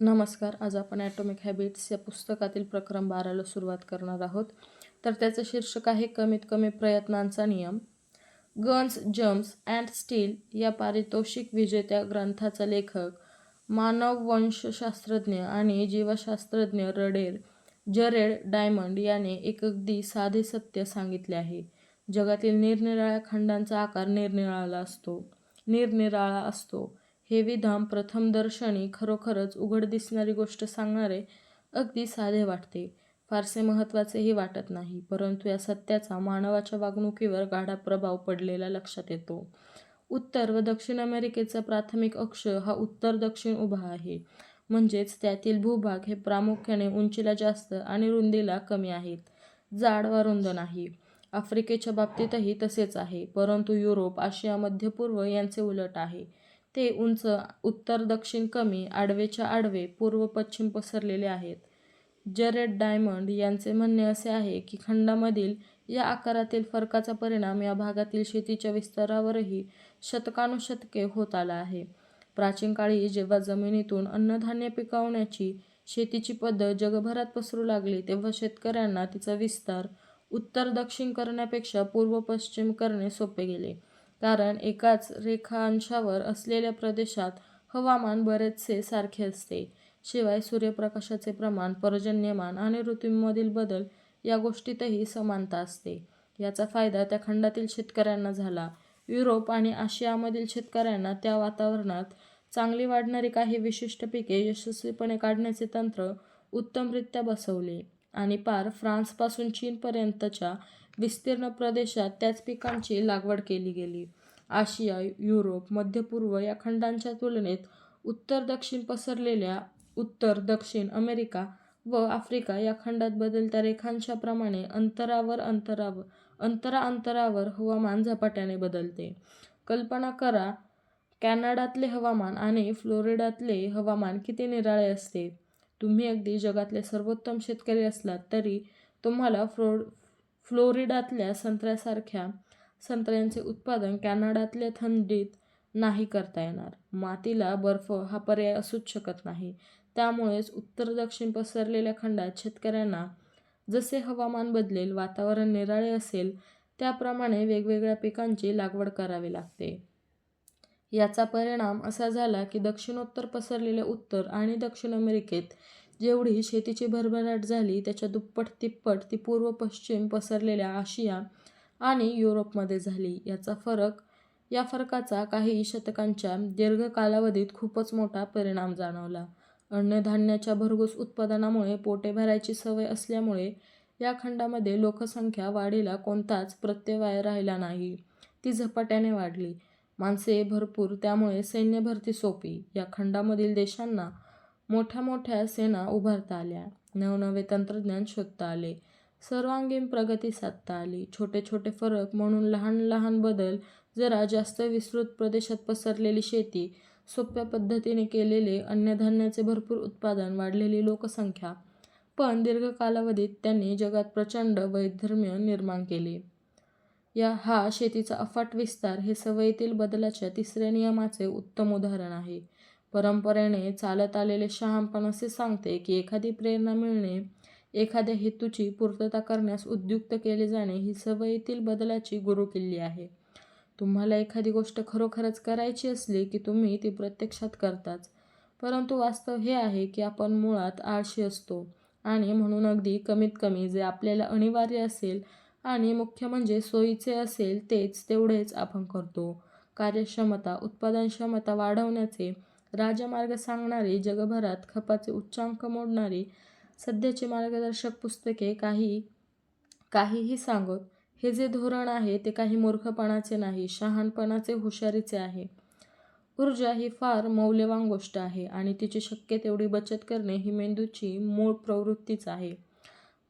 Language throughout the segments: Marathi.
नमस्कार आज आपण ॲटॉमिक हॅबिट्स या पुस्तकातील प्रकरण बाराला सुरुवात करणार आहोत. तर त्याचं शीर्षक आहे कमीत कमी प्रयत्नांचा नियम. गन्स जम्स अँड स्टील या पारितोषिक विजेत्या ग्रंथाचा लेखक मानववंशशास्त्रज्ञ आणि जीवशास्त्रज्ञ रडेल जरेड डायमंड याने एक अगदी साधे सत्य सांगितले आहे. जगातील निरनिराळ्या खंडांचा आकार निरनिराळा असतो. निरनिराळा असतो. हे विधान प्रथमदर्शनी खरोखरच उघड दिसणारी गोष्ट सांगणारे अगदी साधे वाटते. फारसे महत्त्वाचेही वाटत नाही परंतु या सत्याचा मानवाच्या वागणुकीवर गाढा प्रभाव पडलेला लक्षात येतो. उत्तर व दक्षिण अमेरिकेचा प्राथमिक अक्ष हा उत्तर दक्षिण उभा आहे. म्हणजेच त्यातील भूभाग हे प्रामुख्याने उंचीला जास्त आणि रुंदीला कमी आहेत. जाड व रुंद नाही. आफ्रिकेच्या बाबतीतही तसेच आहे परंतु युरोप आशिया मध्य पूर्व यांचे उलट आहे. ते उंच उत्तर दक्षिण कमी आडवेच्या आडवे पूर्व पश्चिम पसरलेले आहेत. जरेड डायमंड यांचे म्हणणे असे आहे की खंडामधील या आकारातील फरकाचा परिणाम या भागातील शेतीच्या विस्तारावरही शतकानुशतके होत आला आहे. प्राचीन काळी जेव्हा जमिनीतून अन्नधान्य पिकवण्याची शेतीची पद्धत जगभरात पसरू लागली तेव्हा शेतकऱ्यांना तिचा विस्तार उत्तर दक्षिण करण्यापेक्षा पूर्व पश्चिम करणे सोपे गेले. कारण एकाच रेखांशावर असलेल्या प्रदेशात हवामान बरेचसे सारखे असते. शिवाय सूर्यप्रकाशाचे प्रमाण पर्जन्यमान आणि ऋतूंमधील बदल या गोष्टीतही समानता असते. याचा फायदा त्या खंडातील शेतकऱ्यांना झाला. युरोप आणि आशियामधील शेतकऱ्यांना त्या वातावरणात चांगली वाढणारी काही विशिष्ट पिके यशस्वीपणे काढण्याचे तंत्र उत्तमरित्या बसवले आणि पार फ्रान्सपासून चीनपर्यंतच्या विस्तीर्ण प्रदेशात त्याच पिकांची लागवड केली गेली. आशिया युरोप मध्यपूर्व या खंडांच्या तुलनेत उत्तर दक्षिण पसरलेल्या उत्तर दक्षिण अमेरिका व आफ्रिका या खंडात बदलत्या रेखांच्याप्रमाणे अंतरावर अंतरावर अंतरा अंतरावर हवामान झपाट्याने बदलते. कल्पना करा कॅनडातले हवामान आणि फ्लोरिडातले हवामान किती निराळे असते. तुम्ही अगदी जगातले सर्वोत्तम शेतकरी असलात तरी तुम्हाला फ्लो फ्लोरिडातल्या संत्र्यासारख्या संत्र्यांचे उत्पादन कॅनडातल्या थंडीत नाही करता येणार. मातीला बर्फ हा पर्याय असूच शकत नाही. त्यामुळेच उत्तर दक्षिण पसरलेल्या खंडात शेतकऱ्यांना जसे हवामान बदलेल वातावरण निराळे असेल त्याप्रमाणे वेगवेगळ्या पिकांची लागवड करावी लागते. याचा परिणाम असा झाला की दक्षिणोत्तर पसरलेले उत्तर आणि दक्षिण अमेरिकेत जेवढी शेतीची भरभराट झाली त्याच्या दुप्पट तिप्पट ती पूर्व पश्चिम पसरलेल्या आशिया आणि युरोपमध्ये झाली. याचा फरक या फरकाचा काही शतकांच्या दीर्घ कालावधीत खूपच मोठा परिणाम जाणवला. अन्नधान्याच्या भरघोस उत्पादनामुळे पोटे भरायची सवय असल्यामुळे या खंडामध्ये लोकसंख्या वाढीला कोणताच प्रत्यवाय राहिला नाही. ती झपाट्याने वाढली. माणसे भरपूर त्यामुळे सैन्य भरती सोपी. या खंडामधील देशांना मोठ्या मोठ्या सेना उभारता आल्या. नवनवे तंत्रज्ञान शोधता आले. सर्वांगीण प्रगती साधता आली. छोटे छोटे फरक म्हणून लहान लहान बदल जरा जास्त विस्तृत प्रदेशात पसरलेली शेती सोप्या पद्धतीने केलेले अन्नधान्याचे भरपूर उत्पादन वाढलेली लोकसंख्या. पण दीर्घ कालावधीत त्यांनी जगात प्रचंड वैधर्म्य निर्माण केले. या हा शेतीचा अफाट विस्तार हे सवयीतील बदलाच्या तिसऱ्या नियमाचे उत्तम उदाहरण आहे. परंपरेने चालत आलेले शहाणपण असे सांगते की एखादी प्रेरणा मिळणे एखाद्या हेतूची पूर्तता करण्यास उद्युक्त केले जाणे ही सवयीतील बदलाची गुरुकिल्ली आहे. तुम्हाला एखादी गोष्ट खरोखरच करायची असली की तुम्ही ती प्रत्यक्षात करताच. परंतु वास्तव हे आहे की आपण मुळात आळशी असतो आणि म्हणून अगदी कमीत कमी जे आपल्याला अनिवार्य असेल आणि मुख्य म्हणजे सोयीचे असेल तेच तेवढेच आपण करतो. कार्यक्षमता उत्पादनक्षमता वाढवण्याचे राजमार्ग सांगणारी जगभरात खपाचे उच्चांक मोडणारी सध्याची मार्गदर्शक पुस्तके काही काहीही सांगत हे जे धोरण आहे ते काही मूर्खपणाचे नाही शहाणपणाचे हुशारीचे आहे. ऊर्जा ही फार मौल्यवान गोष्ट आहे आणि तिची शक्य तेवढी बचत करणे ही मेंदूची मूळ प्रवृत्तीच आहे.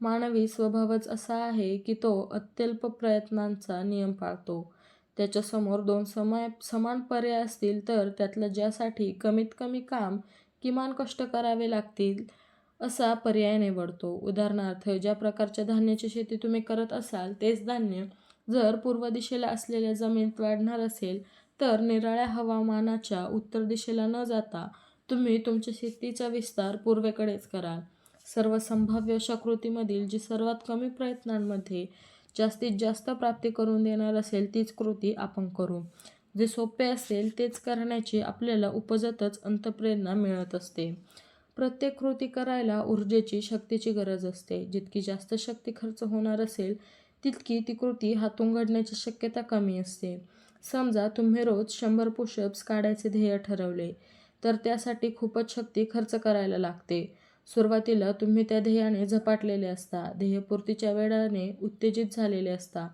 मानवी स्वभावच असा आहे की तो अत्यल्प प्रयत्नांचा नियम पाळतो. त्याच्यासमोर दोन समय समान पर्याय असतील तर त्यातलं ज्यासाठी कमीत कमी काम किमान कष्ट करावे लागतील असा पर्याय निवडतो. उदाहरणार्थ ज्या प्रकारच्या धान्याची शेती तुम्ही करत असाल तेच धान्य जर पूर्व दिशेला असलेल्या जमिनीत वाढणार असेल तर निराळ्या हवामानाच्या उत्तर दिशेला न जाता तुम्ही तुमच्या शेतीचा विस्तार पूर्वेकडेच कराल. सर्व संभाव्य अशा कृतीमधील जी सर्वात कमी प्रयत्नांमध्ये जास्तीत जास्त प्राप्ती करून देणार असेल तीच कृती आपण करू. जे सोपे असेल तेच करण्याची आपल्याला उपजतच अंतप्रेरणा मिळत असते. प्रत्येक कृती करायला ऊर्जेची शक्तीची गरज असते. जितकी जास्त शक्ती खर्च होणार असेल तितकी ती कृती हातून घडण्याची शक्यता कमी असते. समजा तुम्ही रोज शंभर पुशअप्स काढायचे ध्येय ठरवले तर त्यासाठी खूपच शक्ती खर्च करायला लागते. सुरुवातीला तुम्ही त्या ध्येयाने झपाटलेले असता ध्येयपूर्तीच्या वेळाने उत्तेजित झालेले असता.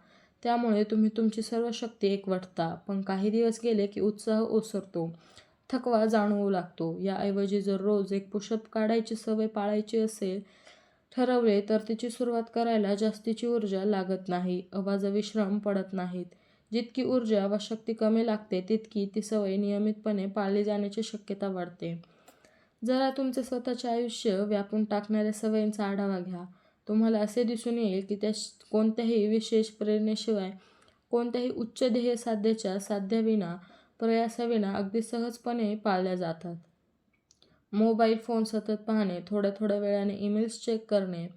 त्यामुळे तुम्ही तुमची सर्व शक्ती एकवटता पण काही दिवस गेले की उत्साह ओसरतो. थकवा जाणवू लागतो. याऐवजी जर रोज एक पुशअप काढायची सवय पाळायची असेल ठरवले तर तिची सुरुवात करायला जास्तीची ऊर्जा लागत नाही अवाजवी श्रम पडत नाहीत. जितकी ऊर्जा व शक्ती कमी लागते तितकी ती सवय नियमितपणे पाळली जाण्याची शक्यता वाढते. जरा तुमचे स्वतःचे आयुष्य व्यापून टाकणाऱ्या सवयींचा आढावा घ्या. तुम्हाला असे दिसून येईल की त्या कोणत्याही विशेष प्रेरणेशिवाय कोणत्याही उच्च ध्येय साध्याच्या साध्याविना प्रयासाविना अगदी सहजपणे पाळल्या जातात. मोबाईल फोन सतत पाहणे थोड्या थोड्या वेळाने ईमेल्स चेक करणे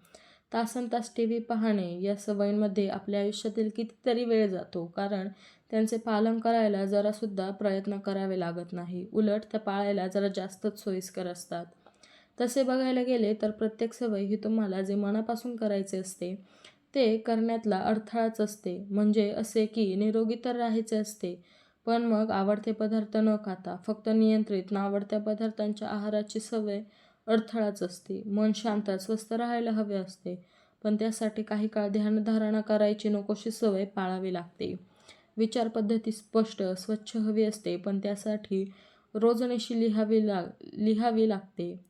तासन तास टी व्ही पाहणे या सवयींमध्ये आपल्या आयुष्यातील कितीतरी वेळ जातो कारण त्यांचे पालन करायला जरासुद्धा प्रयत्न करावे लागत नाही. उलट त्या पाळायला जरा जास्तच सोयीस्कर असतात. तसे बघायला गेले तर प्रत्येक सवय ही तुम्हाला जे मनापासून करायचे असते ते करण्यातला अडथळाच असते. म्हणजे असे की निरोगी तर राहायचे असते पण मग आवडते पदार्थ न खाता फक्त नियंत्रित नावडत्या पदार्थांच्या आहाराची सवय अडथळाच असते. मन शांत स्वस्थ राहायला हवे असते. पण त्यासाठी काही काळ ध्यानधारणा करायची नकोशी सवय पाळावी लागते. विचारपद्धती स्पष्ट स्वच्छ हवी असते पण त्यासाठी रोजनेशी लिहावी लाग लिहावी लागते.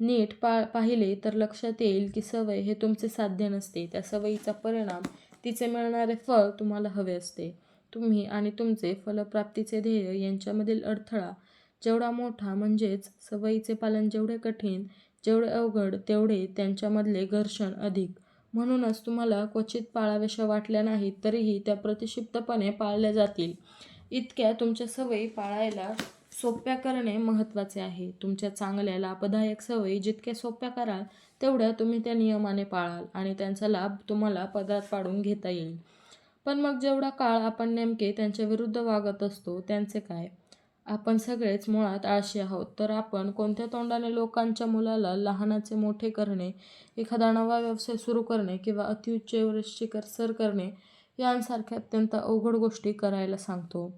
नीट पा पाहिले तर लक्षात येईल की सवय हे तुमचे साध्य नसते. त्या सवयीचा परिणाम तिचे मिळणारे फळ तुम्हाला हवे असते. तुम्ही आणि तुमचे फलप्राप्तीचे ध्येय यांच्यामधील अडथळा जेवढा मोठा म्हणजेच सवयीचे पालन जेवढे कठीण जेवढे अवघड तेवढे त्यांच्यामधले घर्षण अधिक. म्हणूनच तुम्हाला क्वचित पाळाव्याशा वाटल्या नाहीत तरीही त्या प्रतिक्षिप्तपणे पाळल्या जातील. इतक्या तुमच्या सवयी पाळायला सोप्या करणे महत्त्वाचे आहे. तुमच्या चांगल्या लाभदायक सवयी जितक्या सोप्या कराल तेवढ्या तुम्ही त्या नियमाने पाळाल आणि त्यांचा लाभ तुम्हाला पदरात पाडून घेता येईल. पण मग जेवढा काळ आपण नेमके त्यांच्या विरुद्ध वागत असतो त्यांचे काय? आपण सगळेच मुळात आळशी आहोत. तर आपण कोणत्या तोंडाने लोकांच्या मुलाला लहानाचे मोठे करणे एखादा नवा व्यवसाय सुरू करणे किंवा अतिउच्च शिखर सर करणे यांसारख्या अत्यंत अवघड गोष्टी करायला सांगतो.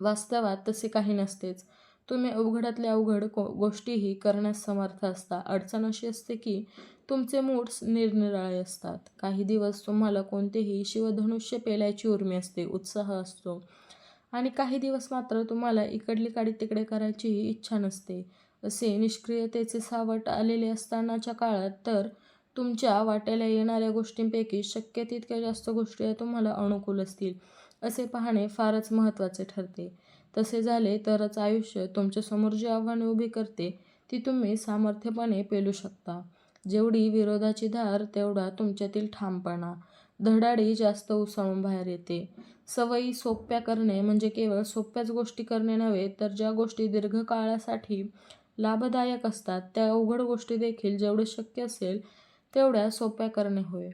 वास्तवात तसे काही नसतेच. तुम्ही अवघडातल्या अवघड को गोष्टीही करण्यास समर्थ असता. अडचण अशी असते की तुमचे मूड्स निरनिराळे असतात. काही दिवस तुम्हाला कोणतेही शिवधनुष्य पेलायची उर्मी असते. उत्साह असतो. आणि काही दिवस मात्र तुम्हाला इकडली काडी तिकडे करायचीही इच्छा नसते. असे निष्क्रियतेचे सावट आलेले असतानाच्या काळात तर तुमच्या वाट्याला येणाऱ्या गोष्टींपैकी शक्य तितक्या जास्त गोष्टी या तुम्हाला अनुकूल असतील असे पाहणे फारच महत्त्वाचे ठरते. तसे झाले तरच आयुष्य तुमच्यासमोर जी आव्हाने उभी करते ती तुम्ही सामर्थ्यपणे पेलू शकता. जेवढी विरोधाची धार तेवढा तुमच्यातील ठामपणा. धडाडी जास्त उसळून बाहेर येते. सवयी सोप्या करणे म्हणजे केवळ सोप्याच गोष्टी करणे नव्हे तर ज्या गोष्टी दीर्घकाळासाठी लाभदायक असतात त्या अवघड गोष्टी देखील जेवढे शक्य असेल तेवढ्या सोप्या करणे होय.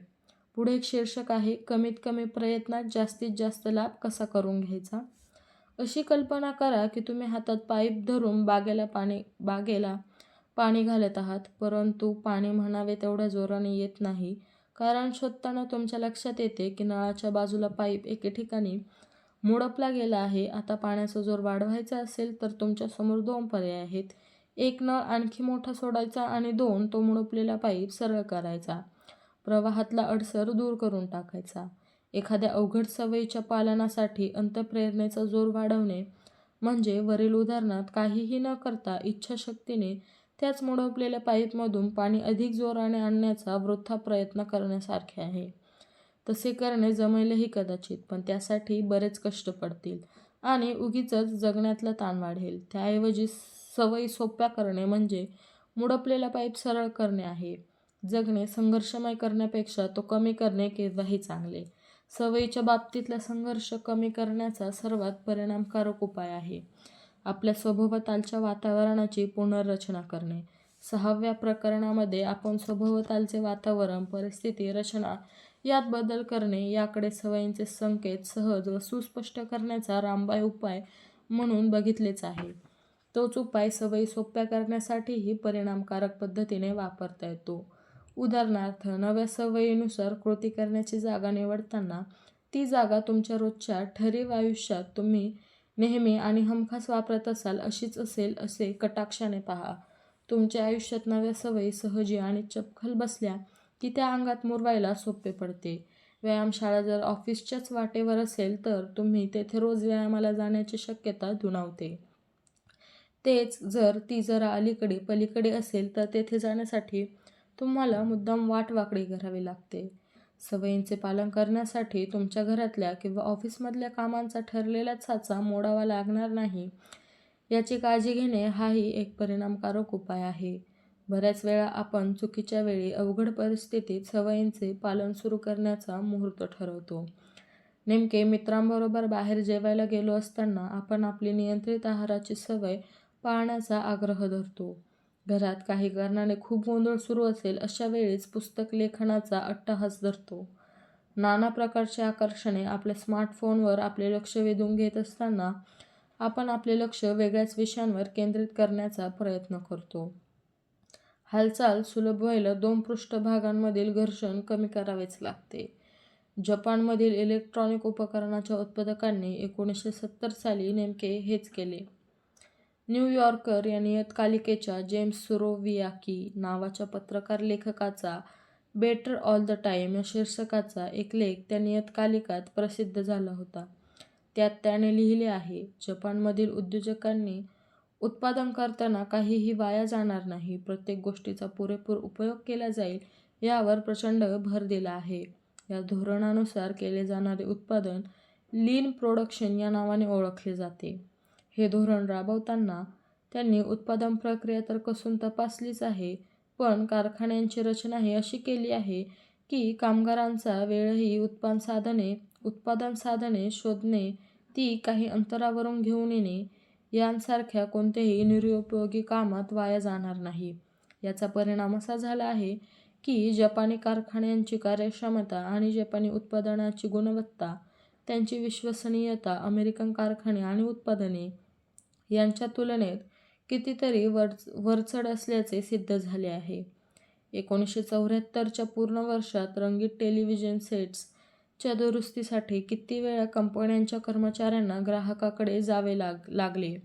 पुढे एक शीर्षक आहे कमीत कमी प्रयत्नात जास्तीत जास्त लाभ कसा करून घ्यायचा? अशी कल्पना करा की तुम्ही हातात पाईप धरून बागेला पाणी बागेला पाणी घालत आहात परंतु पाणी म्हणावे तेवढ्या जोराने येत नाही. कारण शोधताना तुमच्या लक्षात येते की नळाच्या बाजूला पाईप एके ठिकाणी मुडपला गेला आहे. आता पाण्याचा जोर वाढवायचा असेल तर तुमच्यासमोर दोन पर्याय आहेत. एक नळ आणखी मोठा सोडायचा आणि दोन तो मुडपलेला पाईप सरळ करायचा. प्रवाहातला अडसर दूर करून टाकायचा. एखाद्या अवघड सवयीच्या पालनासाठी अंतप्रेरणेचा जोर वाढवणे म्हणजे वरील उदाहरणात काहीही न करता इच्छाशक्तीने त्याच मुडपलेल्या पाईपमधून पाणी अधिक जोराने आणण्याचा वृथा प्रयत्न करण्यासारखे आहे. तसे करणे जमेलही कदाचित पण त्यासाठी बरेच कष्ट पडतील आणि उगीचच जगण्यातला ताण वाढेल. त्याऐवजी सवयी सोप्या करणे म्हणजे मुडपलेला पाईप सरळ करणे आहे. जगणे संघर्षमय करण्यापेक्षा तो कमी करणे केव्हाही चांगले. सवयीच्या बाबतीतला संघर्ष कमी करण्याचा सर्वात परिणामकारक उपाय आहे. आपल्या सभोवतालच्या वातावरणाची पुनर्रचना करणे. सहाव्या प्रकरणामध्ये आपण सभोवतालचे वातावरण परिस्थिती रचना यात बदल करणे याकडे सवयींचे संकेत सहज व सुस्पष्ट करण्याचा रामबाय उपाय म्हणून बघितलेच आहे. तोच उपाय सवयी सोप्या करण्यासाठीही परिणामकारक पद्धतीने वापरता येतो. उदाहरणार्थ नव्या सवयीनुसार कृती करण्याची जागा निवडताना ती जागा तुमच्या रोजच्या ठरीव आयुष्यात तुम्ही नेहमी आणि हमखास वापरत असाल अशीच असेल असे कटाक्षाने पहा. तुमच्या आयुष्यात नव्या सवयी सहजी आणि चपखल बसल्या की त्या अंगात मुरवायला सोपे पडते. व्यायामशाळा जर ऑफिसच्याच वाटेवर असेल तर तुम्ही तेथे रोज व्यायामाला जाण्याची शक्यता दुणावते. तेच जर ती जरा अलीकडे पलीकडे असेल तर तेथे जाण्यासाठी तुम्हाला मुद्दाम वाट वाकडी करावी लागते. सवयींचे पालन करण्यासाठी तुमच्या घरातल्या किंवा ऑफिसमधल्या कामांचा ठरलेला साचा मोडावा लागणार नाही. याची काळजी घेणे हाही एक परिणामकारक उपाय आहे. बऱ्याच वेळा आपण चुकीच्या वेळी अवघड परिस्थितीत सवयींचे पालन सुरू करण्याचा मुहूर्त ठरवतो. नेमके मित्रांबरोबर बाहेर जेवायला गेलो असताना आपण आपली नियंत्रित आहाराची सवय पाळण्याचा आग्रह धरतो. घरात काही कारणाने खूप गोंधळ सुरू असेल अशा वेळेस पुस्तक लेखनाचा अट्टहास धरतो. नाना प्रकारची आकर्षणे आपल्या स्मार्टफोनवर आपले लक्ष वेधून घेत असताना आपण आपले लक्ष वेगळ्याच विषयांवर केंद्रित करण्याचा प्रयत्न करतो. हालचाल सुलभ व्हायला दोन पृष्ठभागांमधील घर्षण कमी करावेच लागते. जपानमधील इलेक्ट्रॉनिक उपकरणाच्या उत्पादकांनी एकोणीसशे सत्तर साली नेमके हेच केले. न्यूयॉर्कर या नियतकालिकेच्या जेम्स सुरोवियाकी नावाच्या पत्रकार लेखकाचा बेटर ऑल द टाईम या शीर्षकाचा एक लेख त्या नियतकालिकात प्रसिद्ध झाला होता. त्यात त्याने लिहिले आहे जपानमधील उद्योजकांनी उत्पादन करताना काहीही वाया जाणार नाही प्रत्येक गोष्टीचा पुरेपूर उपयोग केला जाईल यावर प्रचंड भर दिला आहे. या धोरणानुसार केले जाणारे उत्पादन लीन प्रोडक्शन या नावाने ओळखले जाते. हे धोरण राबवताना त्यांनी उत्पादन प्रक्रिया तर कसून तपासलीच आहे पण कारखान्यांची रचनाही अशी केली आहे की कामगारांचा वेळही उत्पादन साधने उत्पादन साधने शोधणे ती काही अंतरावरून घेऊन येणे यांसारख्या कोणत्याही निरुपयोगी कामात वाया जाणार नाही. याचा परिणाम असा झाला आहे की जपानी कारखान्यांची कार्यक्षमता आणि जपानी उत्पादनाची गुणवत्ता त्यांची विश्वसनीयता अमेरिकन कारखाने आणि उत्पादने यांच्या तुलनेत कितीतरी वर वरचढ असल्याचे सिद्ध झाले आहे. एकोणीसशे चौऱ्याहत्तरच्या पूर्ण वर्षात रंगीत टेलिव्हिजन सेट्सच्या दुरुस्तीसाठी किती वेळा कंपन्यांच्या कर्मचाऱ्यांना ग्राहकाकडे जावे लाग लागले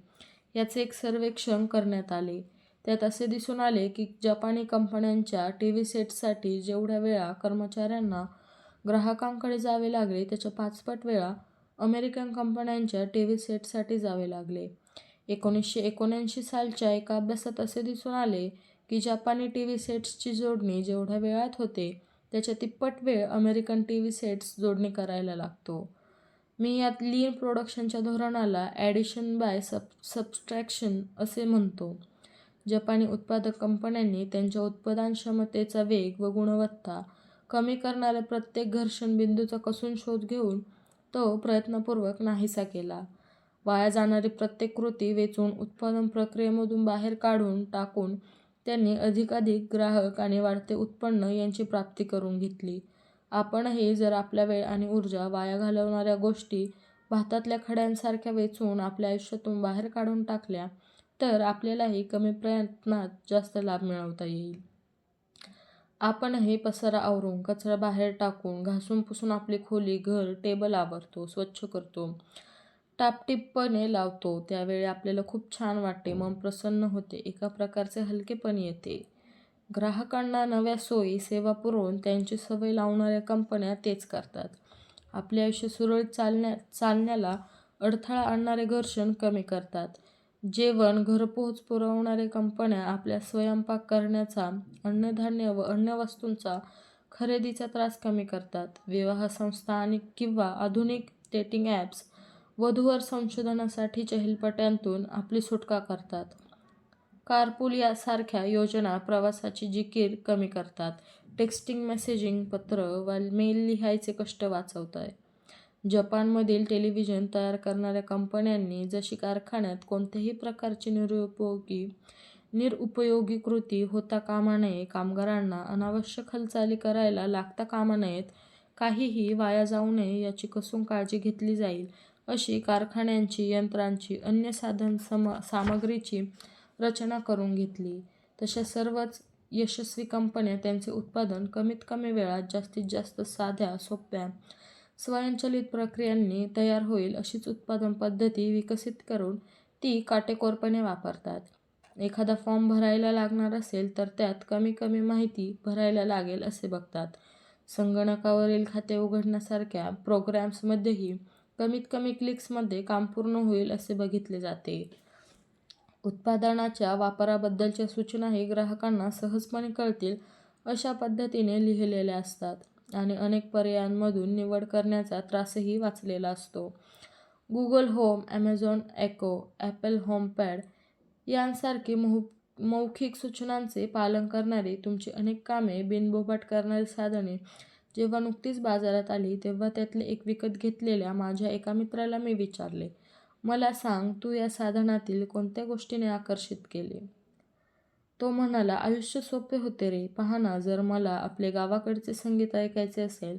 याचे एक सर्वेक्षण करण्यात आले. त्यात असे दिसून आले की जपानी कंपन्यांच्या टी व्ही सेट्ससाठी जेवढ्या वेळा कर्मचाऱ्यांना ग्राहकांकडे जावे लागले त्याच्या पाचपट वेळा अमेरिकन कंपन्यांच्या टी व्ही सेटसाठी जावे लागले. एकोणीसशे एकोणऐंशी सालच्या एका अभ्यासात असे दिसून आले की जपानी टी व्ही सेट्सची जोडणी जेवढ्या वेळात होते त्याच्या तिप्पट वेळ अमेरिकन टी व्ही सेट्स जोडणी करायला लागतो. मी यात लीन प्रोडक्शनच्या धोरणाला ॲडिशन बाय सब सबस्ट्रॅक्शन असे म्हणतो. जपानी उत्पादक कंपन्यांनी त्यांच्या उत्पादन क्षमतेचा वेग व गुणवत्ता कमी करणाऱ्या प्रत्येक घर्षण बिंदूचा कसून शोध घेऊन तो प्रयत्नपूर्वक नाहीसा केला. वाया जाणारी प्रत्येक कृती वेचून उत्पादन प्रक्रियेमधून बाहेर काढून टाकून त्यांनी अधिकाधिक ग्राहक आणि वाढते उत्पन्न यांची प्राप्ती करून घेतली. आपणही जर आपला वेळ आणि ऊर्जा वाया घालवणाऱ्या गोष्टी भातातल्या खड्यांसारख्या वेचून आपल्या आयुष्यातून बाहेर काढून टाकल्या तर आपल्यालाही कमी प्रयत्नात जास्त लाभ मिळवता येईल. आपणही पसारा आवरून कचरा बाहेर टाकून घासून पुसून आपली खोली घर टेबल आवरतो स्वच्छ करतो. टापटीपपणे लावतो. त्यावेळी आपल्याला खूप छान वाटते. मन प्रसन्न होते. एका प्रकारचे हलकेपण येते. ग्राहकांना नव्या सोयी सेवा पुरवून त्यांची सवय लावणाऱ्या कंपन्या तेच करतात. आपले आयुष्य सुरळीत चालण्या चालण्याला अडथळा आणणारे घर्षण कमी करतात. जेवण घरपोच पुरवणारे कंपन्या आपल्या स्वयंपाक करण्याचा अन्नधान्य व अन्न वस्तूंचा खरेदीचा त्रास कमी करतात. विवाह संस्था आणि किंवा आधुनिक डेटिंग ॲप्स वधूवर संशोधनासाठी चहलपट्यांतून आपली सुटका करतात. कारपूल यासारख्या योजना प्रवासाची जिकीर कमी करतात. टेक्स्टिंग मेसेजिंग पत्र वा मेल लिहायचे कष्ट वाचवत आहे जपानमधील टेलिव्हिजन तयार करणाऱ्या कंपन्यांनी जशी कारखान्यात कोणत्याही प्रकारची निरुपयोगी निरुपयोगी कृती होता कामा नये, कामगारांना अनावश्यक हालचाली करायला लागता कामा नयेत, काहीही वाया जाऊ नये याची कसून काळजी घेतली जाईल, अशी कारखान्यांची, यंत्रांची, अन्य साधन समा सामग्रीची रचना करून घेतली. तशा सर्वच यशस्वी कंपन्या त्यांचे उत्पादन कमीत कमी वेळात, जास्तीत जास्त साध्या, सोप्या, स्वयंचलित प्रक्रियांनी तयार होईल अशीच उत्पादन पद्धती विकसित करून ती काटेकोरपणे वापरतात. एखादा फॉर्म भरायला लागणार असेल तर त्यात कमी कमी माहिती भरायला लागेल असे बघतात. संगणकावरील खाते उघडण्यासारख्या प्रोग्रॅम्समध्येही कमीत कमी क्लिक्समध्ये काम पूर्ण होईल असे बघितले जाते. उत्पादनाच्या वापराबद्दलच्या सूचनाही ग्राहकांना सहजपणे कळतील अशा पद्धतीने लिहिलेल्या असतात आणि अनेक पर्यायांमधून निवड करण्याचा त्रासही वाचलेला असतो. Google Home, Amazon Echo, Apple HomePod यांसारखे मौ मौखिक सूचनांचे पालन करणारी तुमची अनेक कामे बिनबोभाट करणारी साधने जेव्हा नुकतीच बाजारात आली तेव्हा त्यातले एक विकत घेतलेल्या माझ्या एका मित्राला मी विचारले, मला सांग तू या साधनातील कोणत्या गोष्टीने आकर्षित केले? तो म्हणाला, आयुष्य सोपे होते रे. पहा ना, जर मला आपले गावाकडचे संगीत ऐकायचे असेल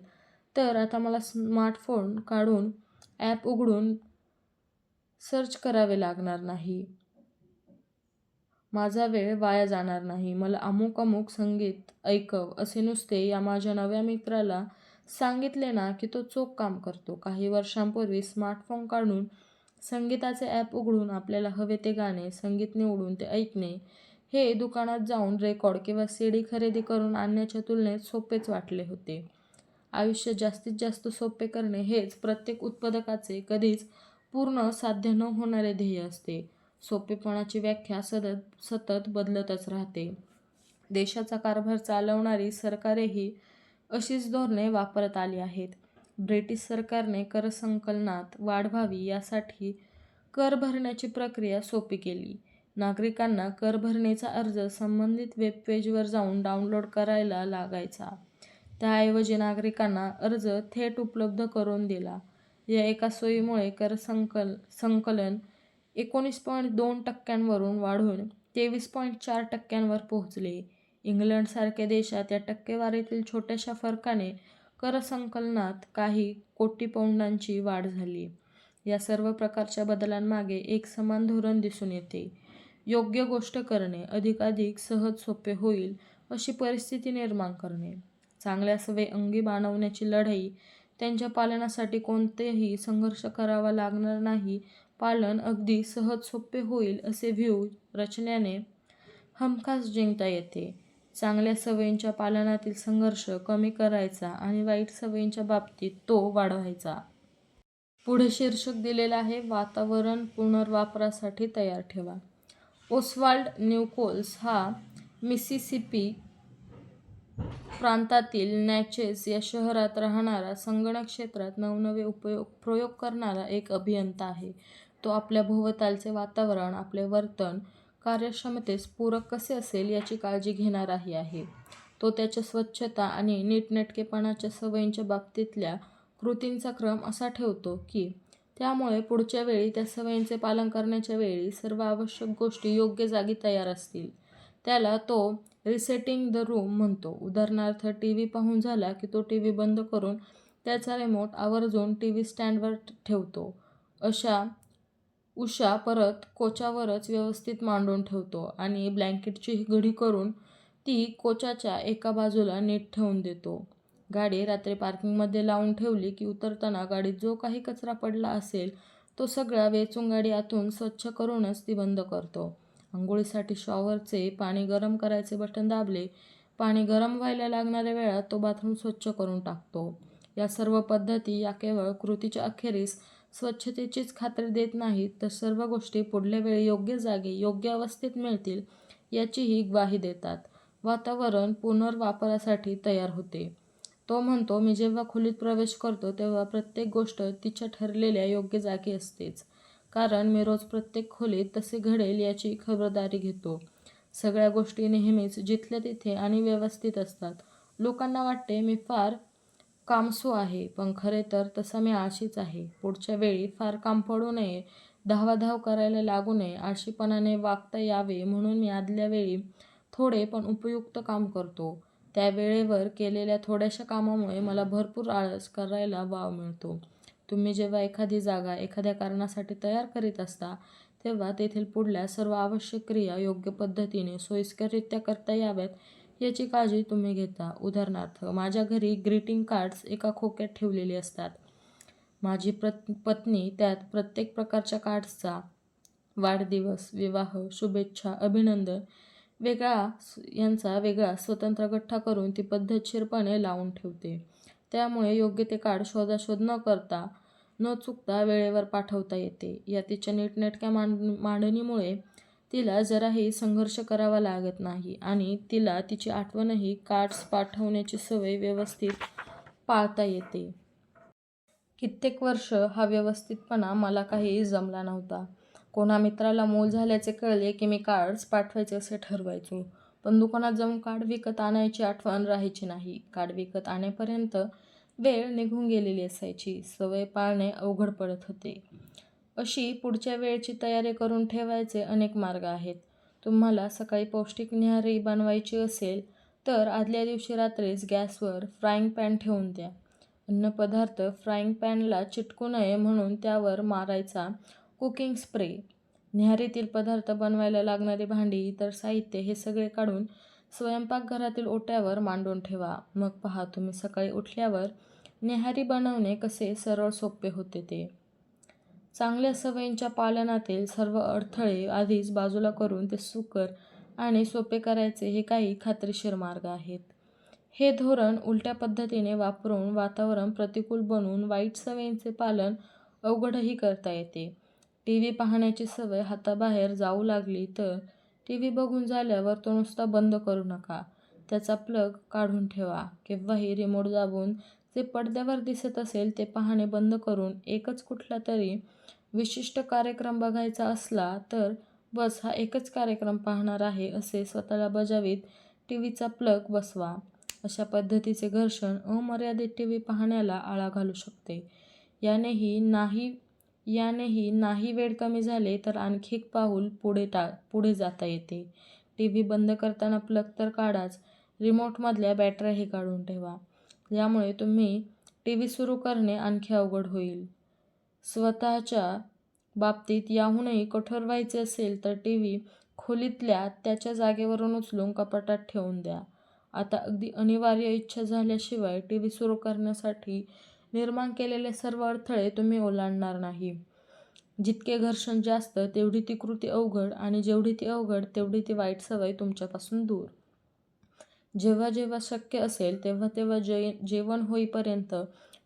तर आता मला स्मार्टफोन काढून ॲप उघडून सर्च करावे लागणार नाही. माझा वेळ वाया जाणार नाही. मला अमुक अमुक संगीत ऐकव असे नुसते या माझ्या नव्या मित्राला सांगितले ना की तो चोख काम करतो. काही वर्षांपूर्वी स्मार्टफोन काढून संगीताचे ॲप उघडून आपल्याला हवे ते गाणे, संगीत निवडून ते ऐकणे हे दुकानात जाऊन रेकॉर्ड किंवा सीडी खरेदी करून आणण्याच्या तुलनेत सोपेच वाटले होते. आयुष्य जास्तीत जास्त सोपे करणे हेच प्रत्येक उत्पादकाचे कधीच पूर्ण साध्य न होणारे ध्येय असते. सोपेपणाची व्याख्या सतत बदलतच राहते. देशाचा कारभार चालवणारी सरकारेही अशीच धोरणे वापरत आली आहेत. ब्रिटिश सरकारने कर संकलनात वाढ व्हावी यासाठी कर भरण्याची प्रक्रिया सोपी केली. नागरिकांना कर भरणीचा अर्ज संबंधित वेबपेजवर जाऊन डाउनलोड करायला लागायचा. त्याऐवजी नागरिकांना अर्ज थेट उपलब्ध करून दिला. या एका सोयीमुळे कर संकल संकलन एकोणीस पॉईंट दोन टक्क्यांवरून वाढून तेवीस पॉईंट चार टक्क्यांवर पोहोचले. इंग्लंडसारख्या देशात या टक्केवारीतील छोट्याशा फरकाने करसंकलनात काही कोटी पौंडांची वाढ झाली. या सर्व प्रकारच्या बदलांमागे एक समान धोरण दिसून येते. योग्य गोष्ट करणे अधिकाधिक सहज सोपे होईल अशी परिस्थिती निर्माण करणे. चांगल्या सवयी अंगी बाणवण्याची लढाई त्यांच्या पालनासाठी कोणतेही संघर्ष करावा लागणार नाही पालन अगदी सहज सोपे होईल असे व्ह्यू रचण्याने हमखास जिंकता येते. चांगल्या सवयींच्या पालनातील संघर्ष कमी करायचा आणि वाईट सवयींच्या बाबतीत तो वाढवायचा. पुढे शीर्षक दिलेलं आहे वातावरण पुनर्वापरासाठी तयार ठेवा. ओस्वाल्ड न्यूकोल्स हा मिसिसिपी प्रांतातील नॅचेस या शहरात राहणारा संगणक क्षेत्रात नवनवे उपयोग प्रयोग करणारा एक अभियंता आहे. तो आपल्या भोवतालचे वातावरण आपले वर्तन कार्यक्षमतेस पूरक कसे असेल याची काळजी घेणाराही आहे. तो त्याच्या स्वच्छता आणि नीटनेटकेपणाच्या सवयींच्या बाबतीतल्या कृतींचा क्रम असा ठेवतो की त्यामुळे पुढच्या वेळी त्या सवयींचे पालन करण्याच्या वेळी सर्व आवश्यक गोष्टी योग्य जागी तयार असतील. त्याला तो रिसेटिंग द रूम म्हणतो. उदाहरणार्थ टी व्ही पाहून झाला की तो टी व्ही बंद करून त्याचा रिमोट आवर्जून टी व्ही स्टँडवर ठेवतो. अशा उषा परत कोचावरच व्यवस्थित मांडून ठेवतो आणि ब्लँकेटची घडी करून ती कोचाच्या एका बाजूला नीट ठेवून देतो. गाडी रात्री पार्किंगमध्ये लावून ठेवली की उतरताना गाडीत जो काही कचरा पडला असेल तो सगळा वेचून गाडी आतून स्वच्छ करूनच ती बंद करतो. आंघोळीसाठी शॉवरचे पाणी गरम करायचे बटन दाबले, पाणी गरम व्हायला लागणाऱ्या वेळात तो बाथरूम स्वच्छ करून टाकतो. या सर्व पद्धती या केवळ कृतीच्या अखेरीस स्वच्छतेचीच खात्री देत नाहीत तर सर्व गोष्टी पुढल्या वेळी योग्य जागी, योग्य अवस्थेत मिळतील याचीही ग्वाही देतात. वातावरण पुनर्वापरासाठी तयार होते. तो म्हणतो, मी जेव्हा खोलीत प्रवेश करतो तेव्हा प्रत्येक गोष्ट तिच्या ठरलेल्या योग्य जागी असतेच. कारण मी रोज प्रत्येक खोलीत तसे घडेल याची खबरदारी घेतो. सगळ्या गोष्टी नेहमीच जिथल्या तिथे आणि व्यवस्थित असतात. लोकांना वाटते मी फार कामसू आहे पण खरे तर तसा मी आळशीच आहे. पुढच्या वेळी फार काम पडू नये धावाधाव करायला लागू नये आळशीपणाने वागता यावे म्हणून मी आदल्या वेळी थोडे पण उपयुक्त काम करतो. त्या वेळेवर केलेल्या थोड्याशा कामामुळे मला भरपूर आळस करायला वाव मिळतो. तुम्ही जेव्हा एखादी जागा एखाद्या कारणासाठी तयार करीत असता तेव्हा तेथील पुढल्या सर्व आवश्यक क्रिया योग्य पद्धतीने सोयीस्कररित्या करता याव्यात याची काळजी तुम्ही घेता. उदाहरणार्थ माझ्या घरी ग्रीटिंग कार्ड्स एका खोक्यात ठेवलेली असतात. माझी प्रत पत्नी त्यात प्रत्येक प्रकारच्या कार्ड्सचा वाढदिवस विवाह शुभेच्छा अभिनंदन वेगळा यांचा वेगळा स्वतंत्र गठ्ठा करून ती पद्धतशीरपणे लावून ठेवते. त्यामुळे योग्य ते कार्ड शोधाशोध न करता न चुकता वेळेवर पाठवता येते. या तिच्या नीटनेटक्या मांड मांडणीमुळे तिला जराही संघर्ष करावा लागत नाही आणि तिला तिची आठवणही कार्ड्स पाठवण्याची सवय व्यवस्थित पाळता येते. कित्येक वर्ष हा व्यवस्थितपणा मला काही जमला नव्हता. कोणा मित्राला मोल झाल्याचे कळले की मी कार्ड्स पाठवायचे असे ठरवायचो. पण दुकानात जाऊन कार्ड विकत आणायची आठवण राहायची नाही. कार्ड विकत आणेपर्यंत वेळ निघून गेलेली असायची. सवय पाळणे अवघड पडत होते. अशी पुढच्या वेळची तयारी करून ठेवायचे अनेक मार्ग आहेत. तुम्हाला सकाळी पौष्टिक न्याहारी बनवायची असेल तर आदल्या दिवशी रात्रीच गॅसवर फ्राईंग पॅन ठेवून द्या. अन्नपदार्थ फ्राईंग पॅनला चिटकू नये म्हणून त्यावर मारायचा कुकिंग स्प्रे. न्याहारीतील पदार्थ बनवायला लागणारी भांडी इतर साहित्य हे सगळे काढून स्वयंपाकघरातील ओट्यावर मांडून ठेवा. मग पहा तुम्ही सकाळी उठल्यावर न्याहारी बनवणे कसे सरळ सोपे होते ते. चांगल्या सवयींच्या पालनातील सर्व अडथळे आधीच बाजूला करून ते सुकर आणि सोपे करायचे हे काही खात्रीशीर मार्ग आहेत. हे धोरण उलट्या पद्धतीने वापरून वातावरण प्रतिकूल बनवून वाईट सवयींचे पालन अवघडही करता येते. टी व्ही पाहण्याची सवय हाताबाहेर जाऊ लागली तर टी व्ही बघून झाल्यावर तो नुसता बंद करू नका. त्याचा प्लग काढून ठेवा. केव्हाही रिमोट दाबून जे पडद्यावर दिसत असेल ते पाहणे बंद करून एकच कुठला तरी विशिष्ट कार्यक्रम बघायचा असला तर बस हा एकच कार्यक्रम पाहणार आहे असे स्वतःला बजावीत टी व्हीचा प्लग बसवा. अशा पद्धतीचे घर्षण अमर्यादित टी व्ही पाहण्याला आळा घालू शकते. यानेही नाही यानेही नाही वेळ कमी झाले तर आणखी एक पाऊल पुढे टा पुढे जाता येते. टी व्ही बंद करताना प्लग तर काढाच रिमोटमधल्या बॅटऱ्याही काढून ठेवा. यामुळे तुम्ही टी व्ही सुरू करणे आणखी अवघड होईल. स्वतःच्या बाबतीत याहूनही कठोर व्हायचे असेल तर टी व्ही खोलीतल्या त्याच्या जागेवरून उचलून कपाटात ठेवून द्या. आता अगदी अनिवार्य इच्छा झाल्याशिवाय टी व्ही सुरू करण्यासाठी निर्माण केलेले सर्व अडथळे तुम्ही ओलांडणार नाही. जितके घर्षण जास्त तेवढी ती कृती अवघड आणि जेवढी ती अवघड तेवढी ती वाईट सवय तुमच्यापासून दूर. जेव्हा जेव्हा शक्य असेल तेव्हा तेव्हा जे जेवण होईपर्यंत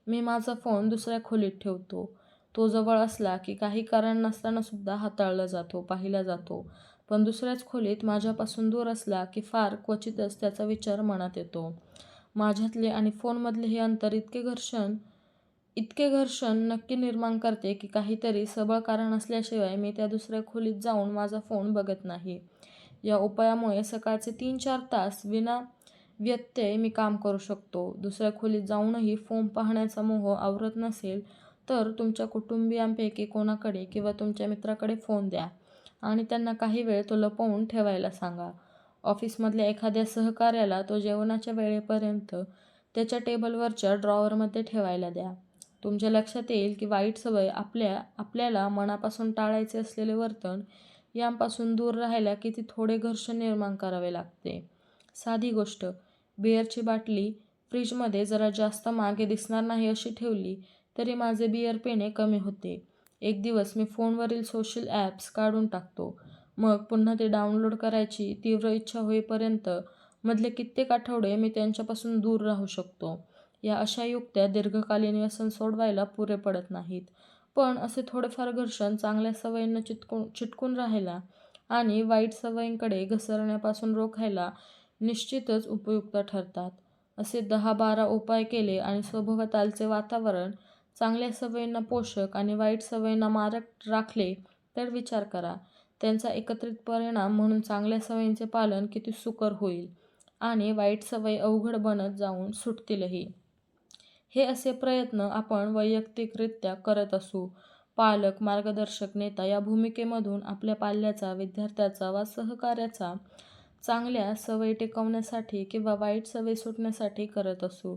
मी माझा फोन दुसऱ्या खोलीत ठेवतो. तो जवळ असला की काही कारण नसतानासुद्धा हाताळला जातो पाहिला जातो. पण दुसऱ्याच खोलीत माझ्यापासून दूर असला की फार क्वचितच त्याचा विचार मनात येतो. माझ्यातले आणि फोनमधले हे अंतर इतके घर्षण इतके घर्षण नक्की निर्माण करते की काहीतरी सबळ कारण असल्याशिवाय मी त्या दुसऱ्या खोलीत जाऊन माझा फोन बघत नाही. या उपायामुळे सकाळचे तीन चार तास विना व्यत्यय मी काम करू शकतो. दुसऱ्या खोलीत जाऊनही फोन पाहण्याचा मोह आवरत नसेल तर तुमच्या कुटुंबियांपैकी कोणाकडे किंवा तुमच्या मित्राकडे फोन द्या आणि त्यांना काही वेळ तो लपवून ठेवायला सांगा. ऑफिसमधल्या एखाद्या सहकार्याला तो जेवणाच्या वेळेपर्यंत त्याच्या टेबलवरच्या ड्रॉवरमध्ये ठेवायला द्या. तुमच्या लक्षात येईल की वाईट सवय आपल्या आपल्याला मनापासून टाळायचे असलेले वर्तन यांपासून दूर राहायला किती थोडे घर्षण निर्माण करावे लागते. साधी गोष्ट बिअरची बाटली फ्रीजमध्ये जरा जास्त मागे दिसणार नाही अशी ठेवली तरी माझे बिअर पिणे कमी होते. एक दिवस मी फोनवरील सोशल ॲप्स काढून टाकतो. मग पुन्हा ते डाउनलोड करायची तीव्र इच्छा होईपर्यंत मधले कित्येक आठवडे मी त्यांच्यापासून दूर राहू शकतो. या अशा युक्त्या दीर्घकालीन व्यसन सोडवायला पुरे पडत नाहीत. पण असे थोडेफार घर्षण चांगल्या सवयींना चिटकून चिटकून राहायला आणि वाईट सवयींकडे घसरण्यापासून रोखायला निश्चितच उपयुक्त ठरतात. असे दहा बारा उपाय केले आणि सभोवतालचे वातावरण चांगल्या सवयींना पोषक आणि वाईट सवयींना मारक राखले तर विचार करा. त्यांचा एकत्रित परिणाम म्हणून चांगल्या सवयींचे पालन किती सुकर होईल आणि वाईट सवयी अवघड बनत जाऊन सुटतीलही. हे असे प्रयत्न आपण वैयक्तिकरित्या करत असू. पालक मार्गदर्शक नेता या भूमिकेमधून आपल्या पाल्याचा विद्यार्थ्याचा वा सहकार्याचा चांगल्या सवयी टिकवण्यासाठी किंवा वाईट सवयी सुटण्यासाठी करत असू.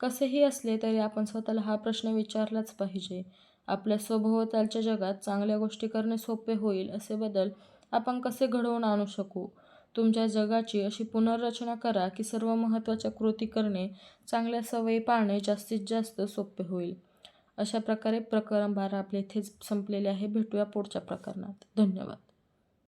कसेही असले तरी आपण स्वतःला हा प्रश्न विचारलाच पाहिजे. आपल्या स्वभोवतालच्या जगात चांगल्या गोष्टी करणे सोपे होईल असे बदल आपण कसे घडवून आणू शकू? तुमच्या जगाची अशी पुनर्रचना करा की सर्व महत्त्वाच्या कृती करणे चांगल्या सवयी पाळणे जास्तीत जास्त सोपे होईल. अशा प्रकारे प्रकरण बारा आपले इथेच संपलेले आहे. भेटूया पुढच्या प्रकरणात. धन्यवाद.